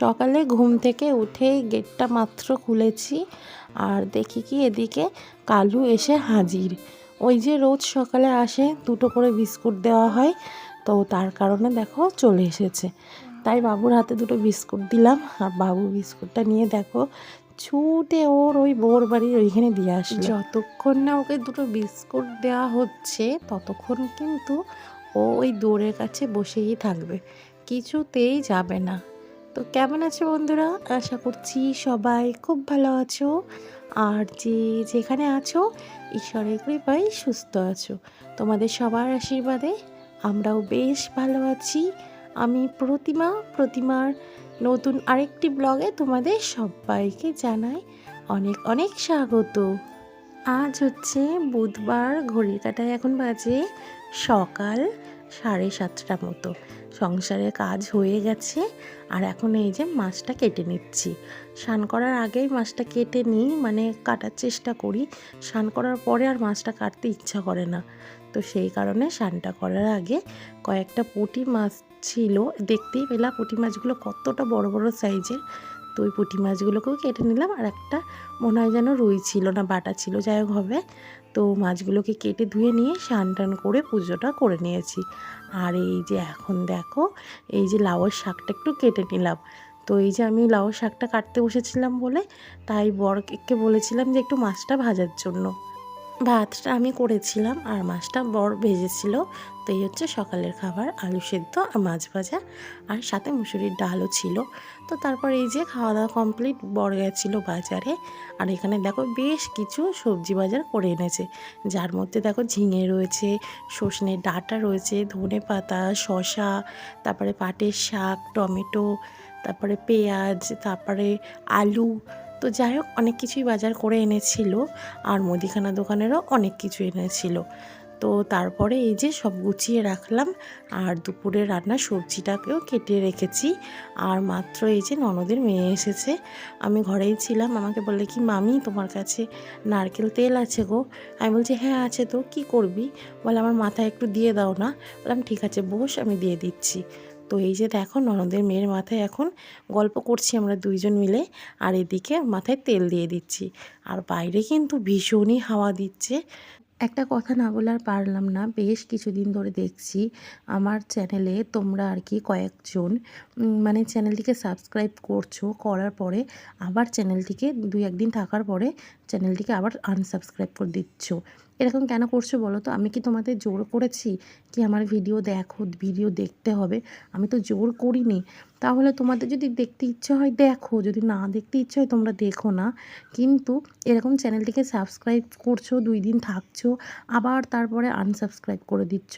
সকালে ঘুম থেকে উঠেই গেটটা মাত্র খুলেছি আর দেখি কি এদিকে কালু এসে হাজির। ওই যে রোজ সকালে আসে দুটো করে বিস্কুট দেওয়া হয়, তো তার কারণে দেখো চলে এসেছে। তাই বাবুর হাতে দুটো বিস্কুট দিলাম। আর বাবু বিস্কুটটা নিয়ে দেখো ছুটে ওর ওই বোর বাড়ির ওইখানে দিয়ে আসলো। যতক্ষণ না ওকে দুটো বিস্কুট দেওয়া হচ্ছে, ততক্ষণ কিন্তু ও ওই দৌড়ের কাছে বসেই থাকবে। কিছুতেই যাবে না। তো কেমন আছো বন্ধুরা? আশা করছি সবাই খুব ভালো আছো। আর যে যেখানে আছো, ঈশ্বরের কৃপায় সুস্থ আছো। তোমাদের সবার আশীর্বাদে আমরাও বেশ ভালো আছি। আমি প্রতিমা, প্রতিমার নতুন আরেকটি ব্লগে তোমাদের সবাইকে জানাই অনেক অনেক স্বাগত। আজ হচ্ছে বুধবার, ঘড়ির কাটায় এখন বাজে সকাল সাড়ে সাতটা মতো। সংসারের কাজ হয়ে গেছে, আর এখন এই যে মাছটা কেটে নিচ্ছি। স্নান করার আগেই মাছটা কেটে নিই মানে কাটার চেষ্টা করি। স্নান করার পরে আর মাছটা কাটতে ইচ্ছা করে না। তো সেই কারণে স্নানটা করার আগে কয়েকটা পুঁটি মাছ ছিল, দেখতেই পেলাম পুঁটি মাছগুলো কতটা বড় বড় সাইজের তো ওই পুঁটি মাছগুলোকেও কেটে নিলাম। আর একটা মনে হয় যেন রুই ছিল না, বাটা ছিল, যাই হোক হবে। তো মাছগুলোকে কেটে ধুয়ে নিয়ে স্নান টান করে পুজোটা করে নিয়েছি। আর এই যে এখন দেখো, এই যে লাউয়ের শাকটা একটু কেটে নিলাম। তো এই যে আমি লাউয়ের শাকটা কাটতে বসেছিলাম বলে, তাই বরকে বলেছিলাম যে একটু মাছটা ভাজার জন্য। ভাতটা আমি করেছিলাম আর মাছটা বর ভেজেছিল। তো এই হচ্ছে সকালের খাবার, আলু সেদ্ধ আর মাছ ভাজা। আর সাথে মুসুরির ডালও ছিল। তো তারপর এই যে খাওয়া দাওয়া কমপ্লিট বড় গেছিল বাজারে। আর এখানে দেখো বেশ কিছু সবজি বাজার করে এনেছে। যার মধ্যে দেখো ঝিঙে রয়েছে সজনে ডাঁটা রয়েছে, ধনে পাতা শশা তারপরে পাটের শাক, টমেটো, তারপরে পেঁয়াজ, তারপরে আলু তো যাই হোক, অনেক কিছুই বাজার করে এনেছিল আর মুদিখানা দোকানেরও অনেক কিছু এনেছিল। তো তারপরে এই যে সব গুছিয়ে রাখলাম আর দুপুরে রান্না সবজিটাকেও কেটে রেখেছি। আর মাত্র এই যে ননদের মেয়ে এসেছে, আমি ঘরেই ছিলাম। আমাকে বললে কি, মামি, তোমার কাছে নারকেল তেল আছে গো? আমি বলছি হ্যাঁ আছে তো, কি করবি? বলে, আমার মাথায় একটু দিয়ে দাও না। বললাম, ঠিক আছে, বস, আমি দিয়ে দিচ্ছি। তো এই যে দেখো ননদের মেয়ের মাথায় এখন গল্প করছি আমরা দুইজন মিলে, আর এদিকে মাথায় তেল দিয়ে দিচ্ছি। আর বাইরে কিন্তু ভীষণই হাওয়া দিচ্ছে। একটা কথা না বলে আর পারলাম না, বেশ কিছুদিন ধরে দেখছি আমার চ্যানেলে তোমরা আর কি কয়েকজন মানে চ্যানেলটিকে সাবস্ক্রাইব করছ, করার পরে আবার চ্যানেলটিকে, দুই একদিন থাকার পরে চ্যানেলটিকে আবার আনসাবস্ক্রাইব করে দিচ্ছ। এরকম কেন করছ বলো তো? আমি কি তোমাদের জোর করেছি কি আমার ভিডিও দেখো ভিডিও দেখতে হবে? আমি তো জোর করিনি। তাহলে তোমাদের যদি দেখতে ইচ্ছে হয় দেখো, যদি না দেখতে ইচ্ছে হয় তোমরা দেখো না। কিন্তু এরকম চ্যানেলটিকে সাবস্ক্রাইব করছ, দুই দিন থাকছো, আবার তারপরে আনসাবস্ক্রাইব করে দিচ্ছ,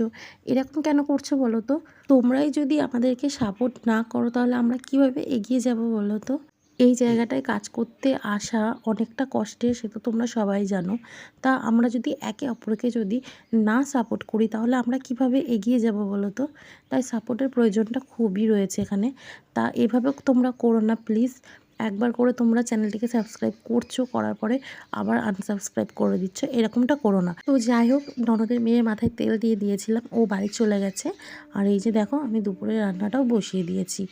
এরকম কেন করছ বলো তো? তোমরাই যদি আমাদেরকে সাপোর্ট না করো তাহলে আমরা কীভাবে এগিয়ে যাব বলো তো? এই জায়গাটায় কাজ করতে আসা অনেকটা কষ্টের সে তো তোমরা সবাই জানো। তা আমরা যদি একে অপরকে যদি না সাপোর্ট করি, তাহলে আমরা কীভাবে এগিয়ে যাব বলো তো? তাই সাপোর্টের প্রয়োজনটা খুবই রয়েছে এখানে। তা এভাবে তোমরা করো না প্লিজ একবার করে তোমরা চ্যানেলটিকে সাবস্ক্রাইব করছ, করার পরে আবার আনসাবস্ক্রাইব করে দিচ্ছ, এরকমটা করো না। তো যাই হোক, ননদের মেয়ের মাথায় তেল দিয়ে দিয়েছিলাম, ও বাড়ি চলে গেছে। আর এই যে দেখো, আমি দুপুরে রান্নাটাও বসিয়ে দিয়েছি।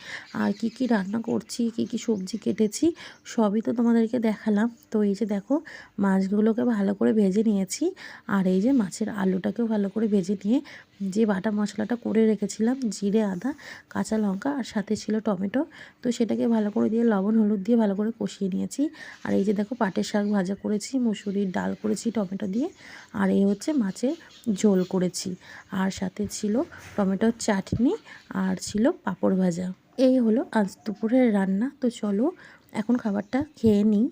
আর কি কি রান্না করছি, কি কি সবজি কেটেছি, সবই তো তোমাদেরকে দেখালাম। তো এই যে দেখো, মাছগুলোকে ভালো করে ভেজে নিয়েছি। আর এই যে মাছের আলুটাকেও ভালো করে ভেজে নিয়ে যে বাটা মশলাটা করে রেখেছিলাম, জিরে, আদা, কাঁচা লঙ্কা আর সাথে ছিল টমেটো। তো সেটাকে ভালো করে দিয়ে লবণ, হলুদ দিয়ে ভালো করে কষিয়ে নিয়েছি। আর এই যে দেখো পাটের শাক ভাজা করেছি, মুসুরির ডাল করেছি টমেটো দিয়ে। আর এই হচ্ছে মাছের ঝোল করেছি। আর সাথে ছিল টমেটোর চাটনি আর ছিল পাঁপড় ভাজা। এই হলো আজ দুপুরের রান্না। তো চলো এখন খাবারটা খেয়ে নিই।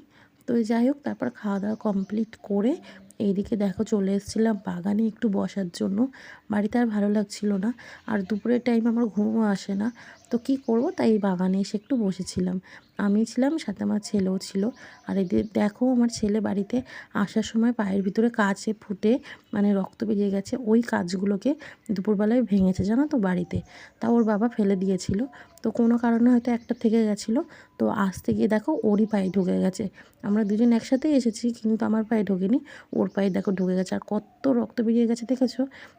তো যাই হোক, তারপর খাওয়া দাওয়া কমপ্লিট করে এইদিকে দেখো চলে এসেছিলাম বাগানে একটু বসার জন্য। বাড়িতে আর ভালো লাগছিল না। আর দুপুরের টাইম আমার ঘুমও আসে না। তো কি করব? তাই বাগানে এসে একটু বসেছিলাম। আমি ছিলাম, সাথে আমার ছেলেও ছিল। আর এদের দেখো, আমার ছেলে বাড়িতে আসার সময় পায়ের ভিতরে কাছে ফুটে মানে রক্ত বেরিয়ে গেছে। ওই কাজগুলোকে দুপুরবেলায় ভেঙেছে, জানো তো, বাড়িতে। তা ওর বাবা ফেলে দিয়েছিল। তো কোনো কারণে হয়তো একটা থেকে গেছিল। তো আসতে গিয়ে দেখো, ওরই পায়ে ঢুকে গেছে। আমরা দুজন একসাথেই এসেছি, কিন্তু আমার পায়ে ঢোকেনি। ওর পায়ে দেখো ঢুকে গেছে। আর কত রক্ত বেরিয়ে গেছে, দেখেছ?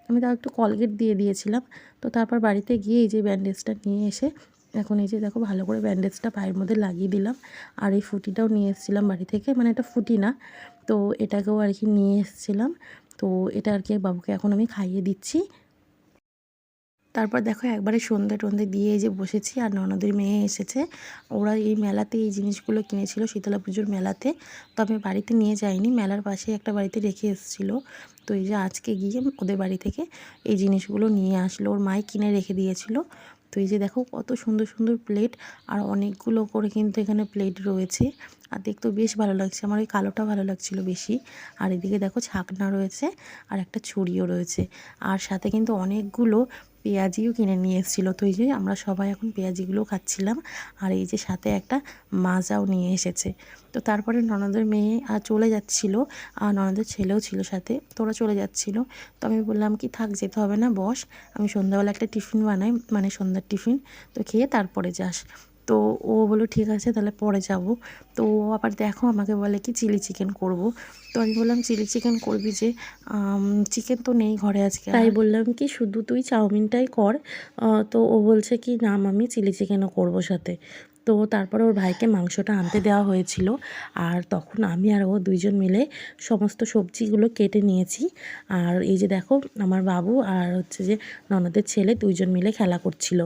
আমি তাও একটু কলগেট দিয়ে দিয়েছিলাম। তো তারপর বাড়িতে গিয়ে এই যে ব্যান্ডেজটা নিয়ে এসে এখন এই যে দেখো ভালো করে ব্যান্ডেজটা পায়ের মধ্যে লাগিয়ে দিলাম। আর এই ফুটিটাও নিয়ে এসেছিলাম বাড়ি থেকে। মানে এটা ফুটি না। তো এটাকেও আর কি নিয়ে এসেছিলাম। তো এটা আর কি বাবুকে এখন আমি খাইয়ে দিচ্ছি। তারপর দেখো একবারে সন্ধে টন্ধে দিয়ে যে বসেছি আর ননদের মেয়ে এসেছে। ওরা এই মেলাতে এই জিনিসগুলো কিনেছিল শীতলা পুজোর মেলাতে। তো আমি বাড়িতে নিয়ে যাইনি, মেলার পাশে একটা বাড়িতে রেখে এসেছিল। তো এই যে আজকে গিয়ে ওদের বাড়ি থেকে এই জিনিসগুলো নিয়ে আসলো, ওর মাই কিনে রেখে দিয়েছিল। তো এই যে দেখো কত সুন্দর সুন্দর প্লেট আর অনেকগুলো করে কিন্তু এখানে প্লেট রয়েছে। আর দেখতেও বেশ ভালো লাগছে, আমার ওই কালোটা ভালো লাগছিল বেশি। আর এদিকে দেখো ছাকনা রয়েছে আর একটা ছুরিও রয়েছে। আর সাথে কিন্তু অনেকগুলো পেঁয়াজিও কিনে নিয়ে এসেছিল। তো এই যে আমরা সবাই এখন পেঁয়াজিগুলো খাচ্ছিলাম আর এই যে সাথে একটা মাজাও নিয়ে এসেছে। তো তারপরে ননদের মেয়ে আর চলে যাচ্ছিল। আর ননদের ছেলেও ছিল সাথে। তোরা চলে যাচ্ছিল। তো আমি বললাম কি, থাক, যেতে হবে না, বস। আমি সন্ধ্যাবেলা একটা টিফিন বানাই। মানে সন্ধ্যার টিফিন। তো খেয়ে তারপরে যাস। তো ও বলল, ঠিক আছে, তাহলে পরে যাব। তো ও আবার দেখো আমাকে বলে কি, চিলি চিকেন করব। তো আমি বললাম, চিলি চিকেন করবি যে চিকেন তো নেই ঘরে আজকে তাই বললাম কি, শুধু তুই চাউমিনটাই কর। তো ও বলছে কি, না আমি চিলি চিকেনও করব সাথে। তো তারপরে ওর ভাইকে মাংসটা আনতে দেওয়া হয়েছিল। আর তখন আমি আর ও দুইজন মিলে সমস্ত সবজিগুলো কেটে নিয়েছি। আর এই যে দেখো, আমার বাবু আর হচ্ছে যে ননদের ছেলে দুইজন মিলে খেলা করছিল।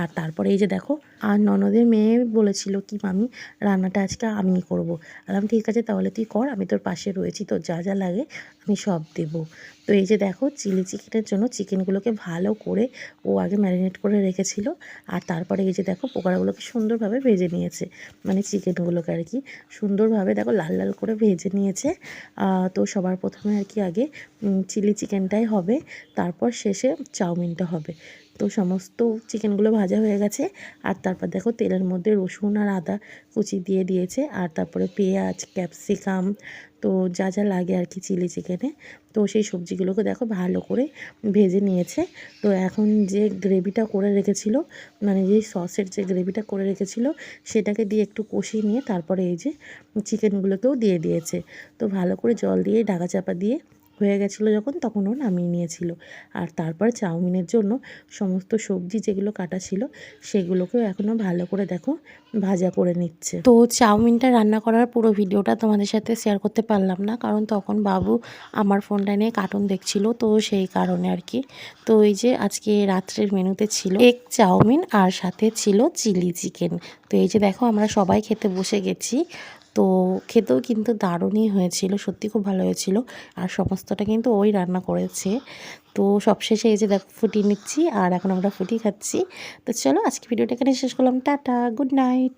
আর তারপরে এই যে দেখো, আর ননদের মেয়ে বলেছিল কি, মামি, রান্নাটা আজকে আমিই করব। আলাম ঠিক আছে, তাহলে তুই কর, আমি তোর পাশে রয়েছি, তোর যা যা লাগে আমি সব দেবো। তো এই যে দেখো, চিলি চিকেনের জন্য চিকেনগুলোকে ভালো করে ও আগে ম্যারিনেট করে রেখেছিল, আর তারপরে এই যে দেখো পোকারাগুলোকে সুন্দরভাবে ভেজে নিয়েছে মানে চিকেনগুলোকে আর কি সুন্দরভাবে দেখো, লাল লাল করে ভেজে নিয়েছে। তো সবার প্রথমে আর কি আগে চিলি চিকেনটাই হবে, তারপর শেষে চাউমিনটা হবে। তো সমস্ত চিকেনগুলো ভাজা হয়ে গেছে। আর তারপর দেখো তেলের মধ্যে রসুন আর আদা কুচি দিয়ে দিয়েছে। আর তারপরে পেঁয়াজ, ক্যাপসিকাম, তো যা যা লাগে আর কি চিলি চিকেনে। তো সেই সবজিগুলোকে দেখো ভালো করে ভেজে নিয়েছে। তো এখন যে গ্রেভিটা করে রেখেছিল মানে যে সসের যে গ্রেভিটা করে রেখেছিল, সেটাকে দিয়ে একটু কষিয়ে নিয়ে তারপরে এই যে চিকেনগুলোকেও দিয়ে দিয়েছে। তো ভালো করে জল দিয়ে ঢাকা চাপা দিয়ে হয়ে গেছিল যখন, তখন ও নামিয়ে নিয়েছিল। আর তারপর চাউমিনের জন্য সমস্ত সবজি যেগুলো কাটা ছিল, সেগুলোকেও এখনও ভালো করে দেখো, ভাজা করে নিচ্ছে। তো চাউমিনটা রান্না করার পুরো ভিডিওটা তোমাদের সাথে শেয়ার করতে পারলাম না, কারণ তখন বাবু আমার ফোনটা নিয়ে কার্টুন দেখছিল, তো সেই কারণে আর কি। তো এই যে আজকে রাত্রের মেনুতে ছিল এক চাউমিন আর সাথে ছিল চিলি চিকেন তো এই যে দেখো আমরা সবাই খেতে বসে গেছি তো খেতেও কিন্তু দারুণই হয়েছিল, সত্যি খুব ভালো হয়েছিল। আর সমস্তটা কিন্তু ওই রান্না করেছে। তো সবশেষে এই যে দেখ ফুটি নিচ্ছি, আর এখন আমরা ফুটি খাচ্ছি। তো চলো আজকে ভিডিওটা এখানে শেষ করলাম। Tata, good night.